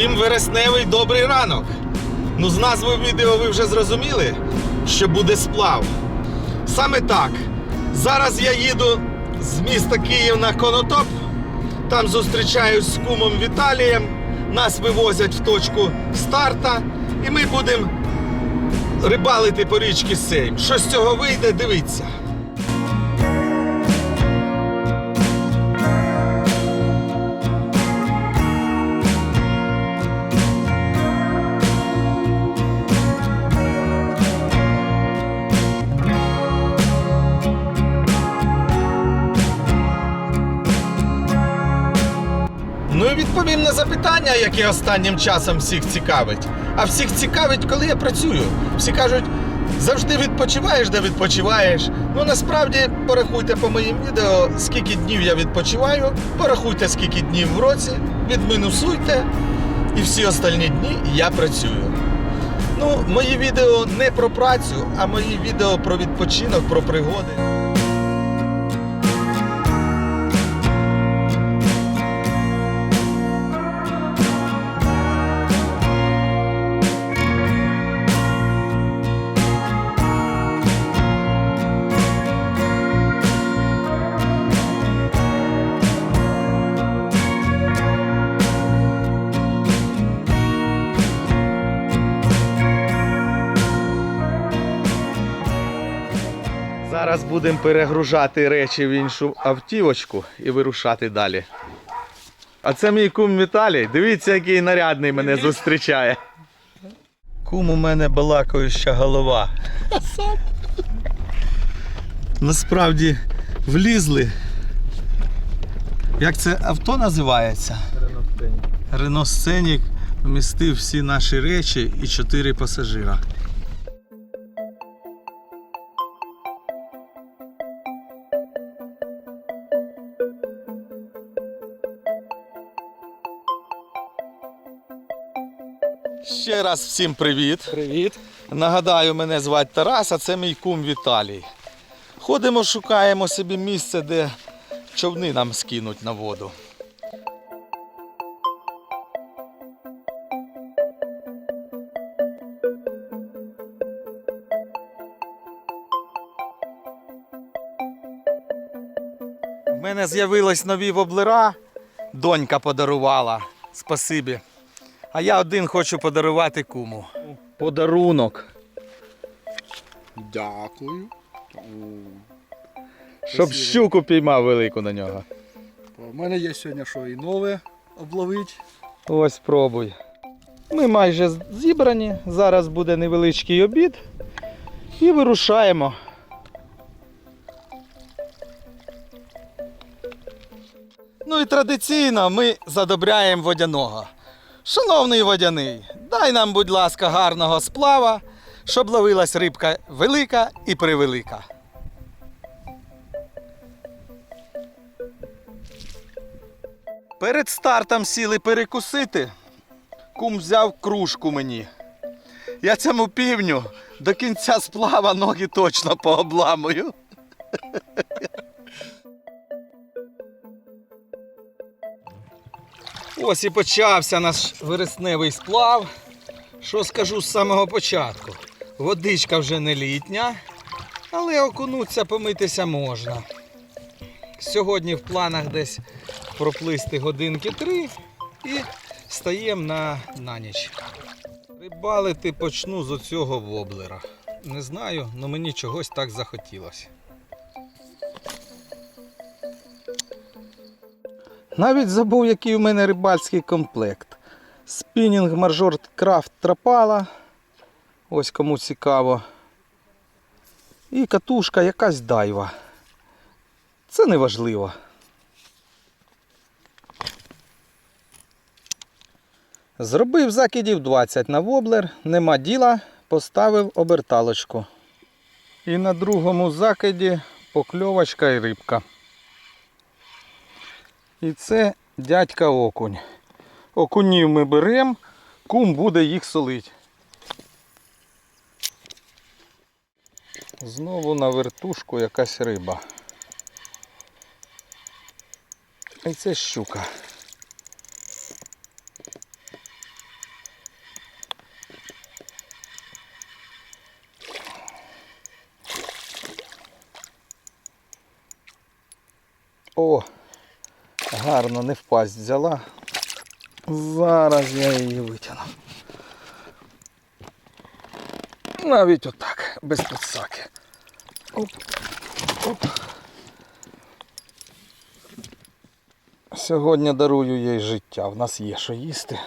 Всім вересневий добрий ранок. Ну, з назви відео ви вже зрозуміли, що буде сплав. Саме так. Зараз я їду з міста Київ на Конотоп. Там зустрічаюсь з кумом Віталієм. Нас вивозять в точку старта, і ми будемо рибалити по річці Сейм. Що з цього вийде, дивіться. І запитання, яке останнім часом всіх цікавить. А всіх цікавить, коли я працюю. Всі кажуть, завжди відпочиваєш, де відпочиваєш. Ну насправді порахуйте по моїм відео, скільки днів я відпочиваю, порахуйте, скільки днів в році, відмінусуйте, і всі остальні дні я працюю. Ну, мої відео не про працю, а мої відео про відпочинок, про пригоди. Будемо перегружати речі в іншу автівочку і вирушати далі. А це мій кум Віталій. Дивіться, який нарядний мене зустрічає. Кум у мене балакающа голова. Насправді влізли. Як це авто називається? Рено Сценік вмістив всі наші речі і чотири пасажира. Раз всім привіт. Привіт. Нагадаю, мене звати Тарас, а це мій кум Віталій. Ходимо, шукаємо собі місце, де човни нам скинуть на воду. В мене з'явились нові воблера. Донька подарувала. Спасибі. А я один хочу подарувати куму. Подарунок. Дякую. Щоб щуку піймав велику на нього. У мене є сьогодні що і нове обловить. Ось пробуй. Ми майже зібрані. Зараз буде невеличкий обід. І вирушаємо. Ну і традиційно ми задобряємо водяного. Шановний водяний, дай нам, будь ласка, гарного сплава, щоб ловилась рибка велика і превелика. Перед стартом сіли перекусити. Кум взяв кружку мені. Я цьому півню до кінця сплава ноги точно пообламую. Ось і почався наш вересневий сплав. Що скажу з самого початку? Водичка вже не літня, але окунутися, помитися можна. Сьогодні в планах десь проплисти годинки три і стаємо на, на ніч. Рибалити почну з оцього воблера. Не знаю, але мені чогось так захотілося. Навіть забув, який у мене рибальський комплект. Спінінг Маржор Крафт Тропала. Ось кому цікаво. І катушка якась дайва. Це не важливо. Зробив закидів 20 на воблер, нема діла, поставив оберталочку. І на другому закиді покльовочка і рибка. І це дядька окунь. Окунів ми беремо, кум буде їх солити. Знову на вертушку якась риба. І це щука. О! Гарно не впасть взяла. Зараз я її витягну. Навіть отак, без підсаки. Оп, оп. Сьогодні дарую їй життя. В нас є що їсти.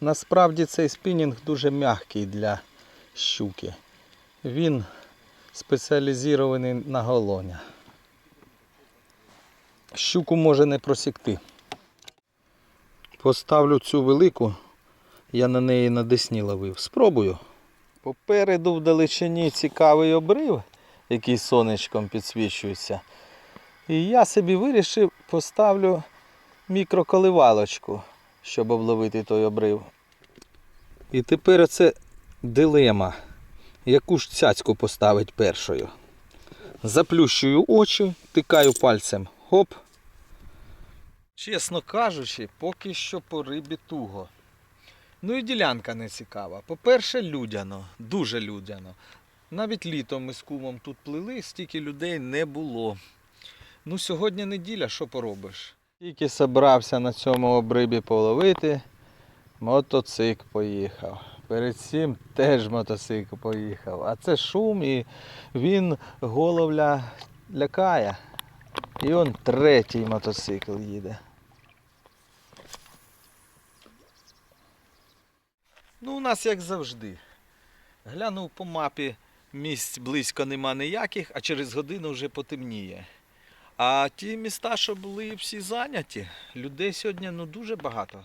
Насправді цей спінінг дуже м'який для щуки. Він спеціалізований на голоня. Щуку може не просікти. Поставлю цю велику, я на неї на десні ловив. Спробую. Попереду в далечині цікавий обрив, який сонечком підсвічується. І я собі вирішив, поставлю мікроколивалочку, щоб обловити той обрив. І тепер це дилема. Яку ж цяцьку поставити першою? Заплющую очі, тикаю пальцем. Хоп. Чесно кажучи, поки що по рибі туго. Ну і ділянка не цікава. По-перше, людяно, дуже людяно. Навіть літом ми з кумом тут плили, стільки людей не було. Ну, сьогодні неділя, що поробиш? Тільки собрався на цьому обрибі половити, мотоцикл поїхав. Перед цим теж мотоцикл поїхав. А це шум і він головля лякає. І он третій мотоцикл їде. Ну, у нас як завжди. Глянув по мапі, місць близько нема ніяких, а через годину вже потемніє. А ті міста, що були всі зайняті, людей сьогодні ну дуже багато.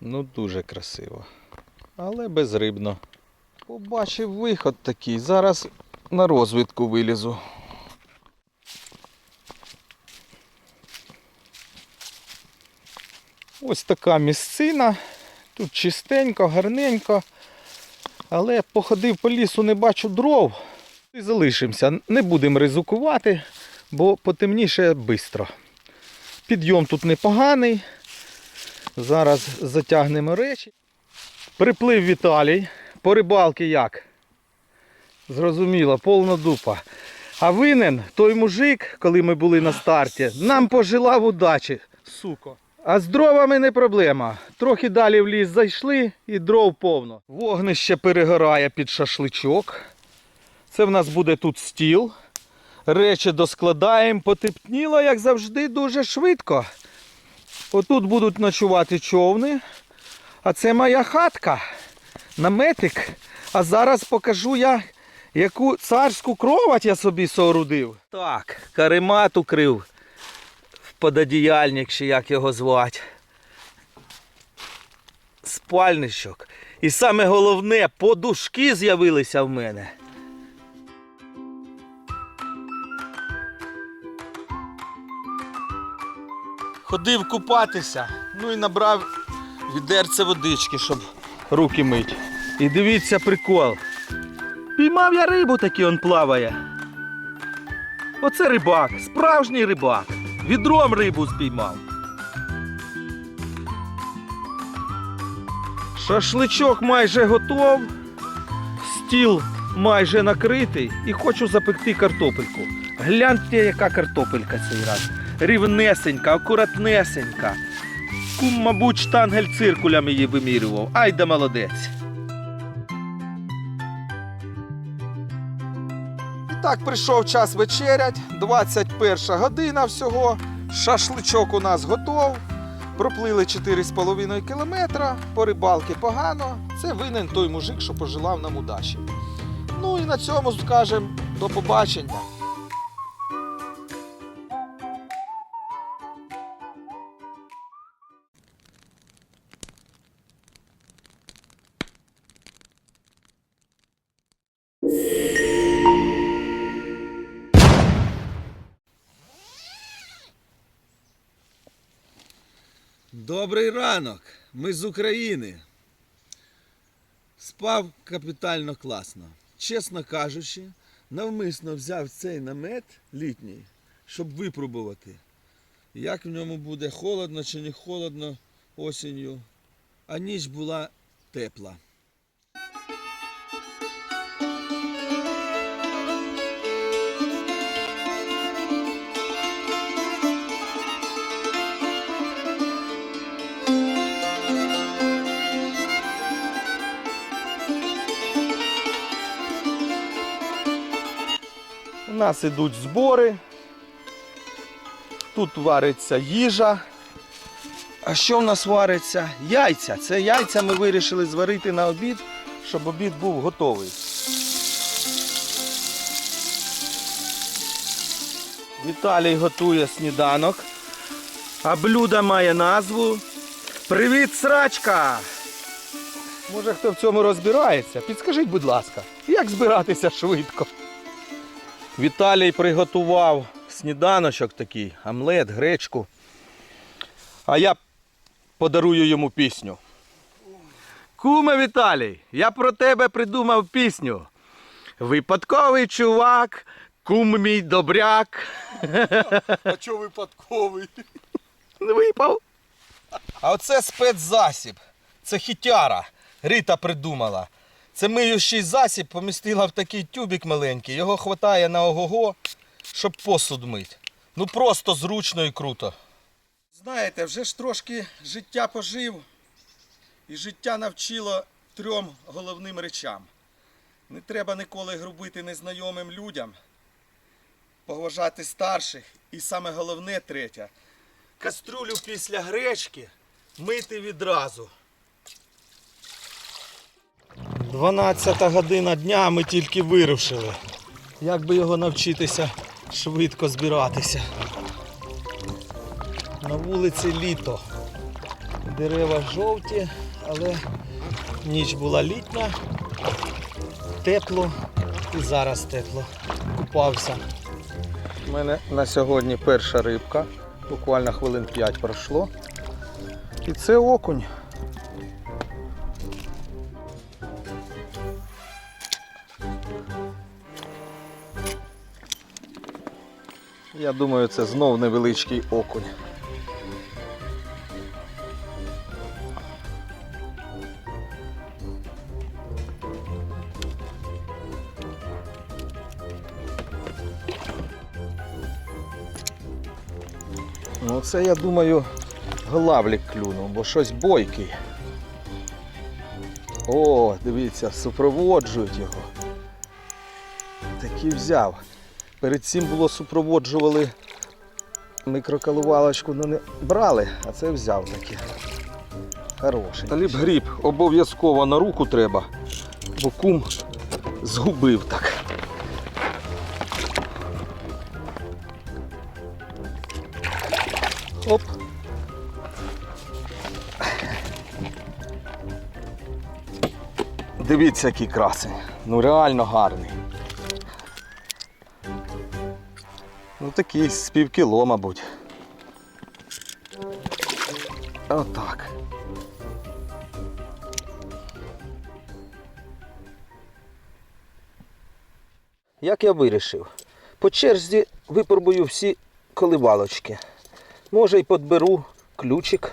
Ну дуже красиво. Але безрибно. Побачив виход такий. Зараз на розвідку вилізу. Ось така місцина. Тут чистенько, гарненько. Але походив по лісу, не бачу дров. І залишимося. Не будемо ризикувати, бо потемніше швидко. Підйом тут непоганий. Зараз затягнемо речі. Приплив Віталій. По рибалки як? Зрозуміло, повна дупа. А винен той мужик, коли ми були на старті, нам пожелав удачі, суко. А з дровами не проблема. Трохи далі в ліс зайшли і дров повно. Вогнище перегорає під шашличок. Це в нас буде тут стіл. Речі доскладаємо, потепліло, як завжди, дуже швидко. Отут будуть ночувати човни. А це моя хатка. Наметик. А зараз покажу я, яку царську кровать я собі соорудив. Так, каремат укрив пододіяльник, чи як його звати. Спальничок. І саме головне, подушки з'явилися в мене. Ходив купатися, ну і набрав відерце водички, щоб руки мить. І дивіться прикол. Піймав я рибу таки он плаває. Оце рибак, справжній рибак. Відром рибу спіймав. Шашличок майже готов. Стіл майже накритий і хочу запекти картопельку. Гляньте, яка картопелька цей раз. Рівнесенька, акуратнесенька. Кум, мабуть, штангель циркулем її вимірював. Ай да молодець. Так прийшов час вечерять, 21 година всього. Шашличок у нас готов. Проплили 4,5 кілометра, по рибалки погано. Це винен той мужик, що пожелав нам удачі. Ну і на цьому скажемо до побачення. Добрий ранок! Ми з України. Спав капітально класно. Чесно кажучи, навмисно взяв цей намет літній, щоб випробувати, як в ньому буде холодно чи не холодно осінню, а ніч була тепла. Нас ідуть збори. Тут вариться їжа. А що в нас вариться? Яйця. Це яйця ми вирішили зварити на обід, щоб обід був готовий. Віталій готує сніданок. А блюдо має назву Привіт, срачка! Може хто в цьому розбирається? Підскажіть, будь ласка, як збиратися швидко? Віталій приготував сніданочок такий, омлет, гречку. А я подарую йому пісню. Куме Віталій, я про тебе придумав пісню. Випадковий чувак, кум мій добряк. А чого випадковий? Не Випав. А оце спецзасіб. Це хітяра. Рита придумала. Це миючий засіб помістила в такий тюбик маленький. Його хватає на ого-го, щоб посуд мить. Ну просто зручно і круто. Знаєте, вже ж трошки життя пожив, і життя навчило трьом головним речам. Не треба ніколи грубити незнайомим людям, поважати старших і саме головне третє кастрюлю після гречки мити відразу. 12 година дня ми тільки вирушили. Як би його навчитися швидко збиратися? На вулиці літо. Дерева жовті, але ніч була літня, тепло і зараз тепло. Купався. У мене на сьогодні перша рибка. Буквально хвилин 5 пройшло. І це окунь. Я думаю, це знов невеличкий окунь. Ну це я думаю главлік клюнув, бо щось бойкий. О, дивіться, супроводжують його. Такий взяв. Перед цим було супроводжували мікрокалувалочку, ну не брали, а це взяв таке. Хороший. Таліб гріб обов'язково на руку треба, бо кум згубив так. Оп. Дивіться, який красень. Ну реально гарний. Такий з півкіло, мабуть. Отак. Як я вирішив? По черзі випробую всі коливалочки. Може й подберу ключик.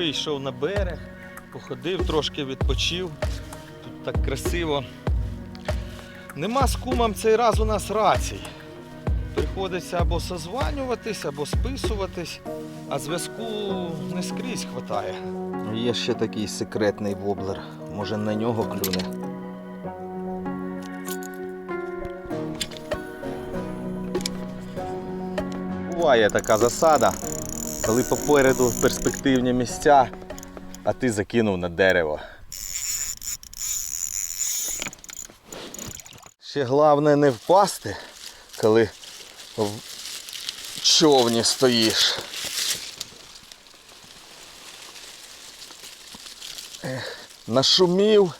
Вийшов на берег, походив, трошки відпочив. Тут так красиво. Нема з кумом цей раз у нас рацій. Приходиться або созванюватись, або списуватись, а зв'язку не скрізь хватає. Є ще такий секретний воблер. Може на нього клюне. Буває така засада, коли попереду перспективні місця, а ти закинув на дерево. Ще головне не впасти, коли в човні стоїш. Ех, нашумів,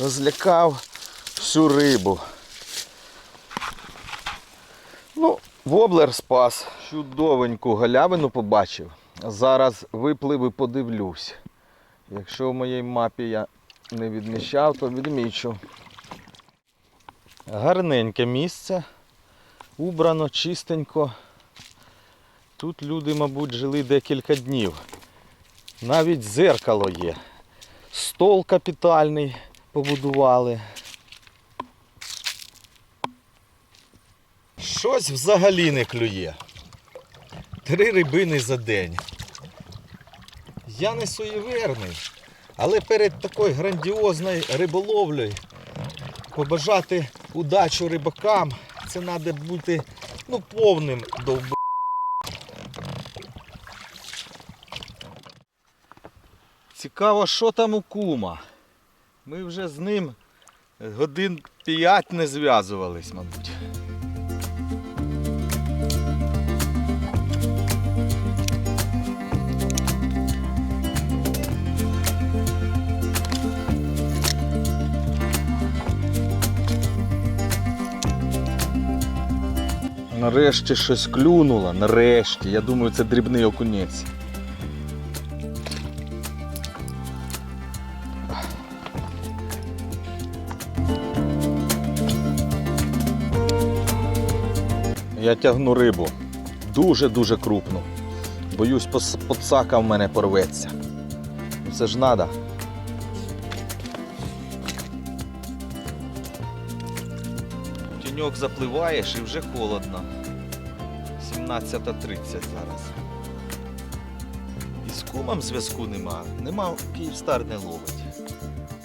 розлякав всю рибу. Ну, воблер спас. Чудовеньку галявину побачив. Зараз виплив і подивлюсь. Якщо в моїй мапі я не відмічав, то відмічу. Гарненьке місце. Убрано, чистенько. Тут люди, мабуть, жили декілька днів. Навіть зеркало є. Стол капітальний побудували. Щось взагалі не клює. Три рибини за день. Я не суєверний, але перед такою грандіозною риболовлею побажати удачу рибакам це треба бути ну, повним довб. Цікаво, що там у кума. Ми вже з ним годин п'ять не зв'язувались, мабуть. Нарешті щось клюнуло, нарешті. Я думаю, це дрібний окунець. Я тягну рибу. Дуже-дуже крупну. Боюсь, подсака в мене порветься. Це ж надо. Тіньок запливаєш і вже холодно. 17.30 зараз. І з кумом зв'язку нема. Нема Київстар не ловить.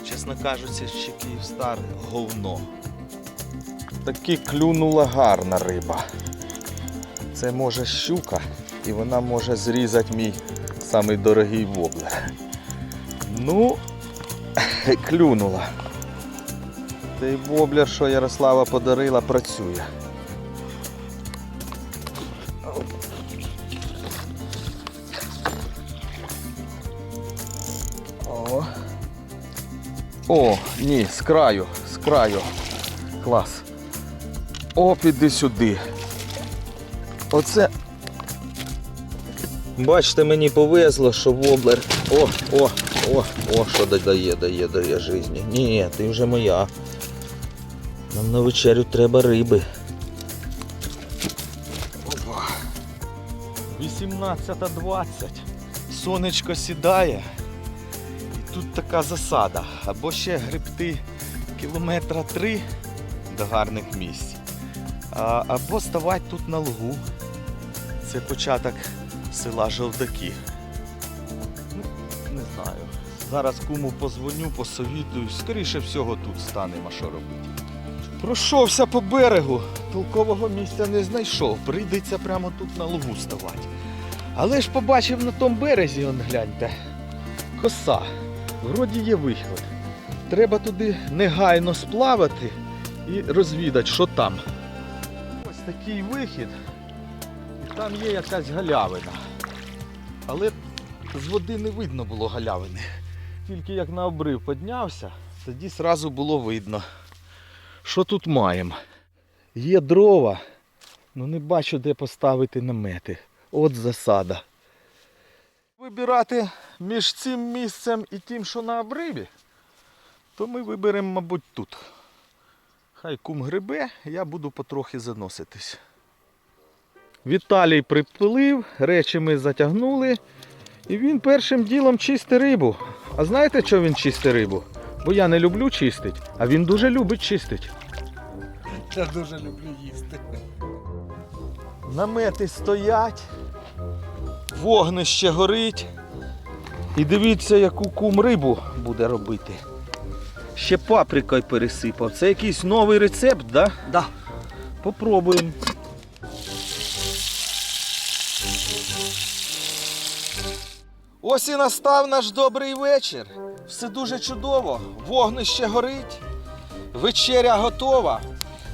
Чесно кажучи, ще Київстар говно. Таки клюнула гарна риба. Це може щука, і вона може зрізати мій самий дорогий воблер. Ну, клюнула. Той воблер, що Ярослава подарила, працює. О. О, ні, з краю, з краю. Клас. О, піди сюди. Оце. Бачите, мені повезло, що воблер. О, о, о, о, що дає, дає, дає житті. Ні, ти вже моя. Нам на вечерю треба риби. Опа. 18.20. Сонечко сідає. І тут така засада. Або ще грибти кілометра три до гарних місць. Або ставати тут на лугу. Це початок села Жовдаки. Ну, не знаю. Зараз кому позвоню, посовітую. Скоріше всього тут станемо, що робити. Пройшовся по берегу, толкового місця не знайшов. Прийдеться прямо тут на лугу ставати. Але ж побачив на тому березі, он гляньте, коса. Вроді є виход. Треба туди негайно сплавати і розвідати, що там. Ось такий вихід. І там є якась галявина. Але з води не видно було галявини. Тільки як на обрив піднявся, тоді зразу було видно. Що тут маємо? Є дрова, але не бачу, де поставити намети. От засада. Вибирати між цим місцем і тим, що на обриві, то ми виберемо, мабуть, тут. Хай кум грибе, я буду потрохи заноситись. Віталій приплив, речі ми затягнули. І він першим ділом чистить рибу. А знаєте, що він чистить рибу? Бо я не люблю чистить, а він дуже любить чистить. Я дуже люблю їсти. Намети стоять, вогнище горить. І дивіться, яку кум рибу буде робити. Ще паприкою пересипав. Це якийсь новий рецепт, да? Да. Попробуємо. Ось і настав наш добрий вечір. Все дуже чудово. Вогнище горить, вечеря готова.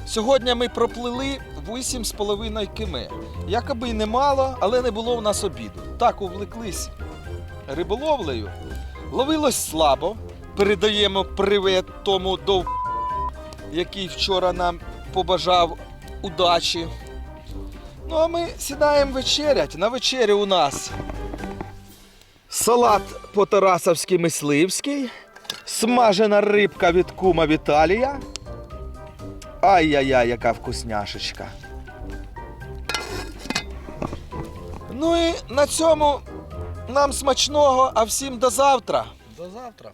Сьогодні ми проплили 8,5 км. Якоби й немало, але не було в нас обіду. Так увлеклись риболовлею. Ловилось слабо. Передаємо привет тому дов, який вчора нам побажав удачі. Ну а ми сідаємо вечерять. На вечері у нас салат по-тарасовськи мисливський, смажена рибка від кума Віталія. Ай-яй-яй, яка вкусняшечка. Ну і на цьому нам смачного, а всім до завтра. До завтра.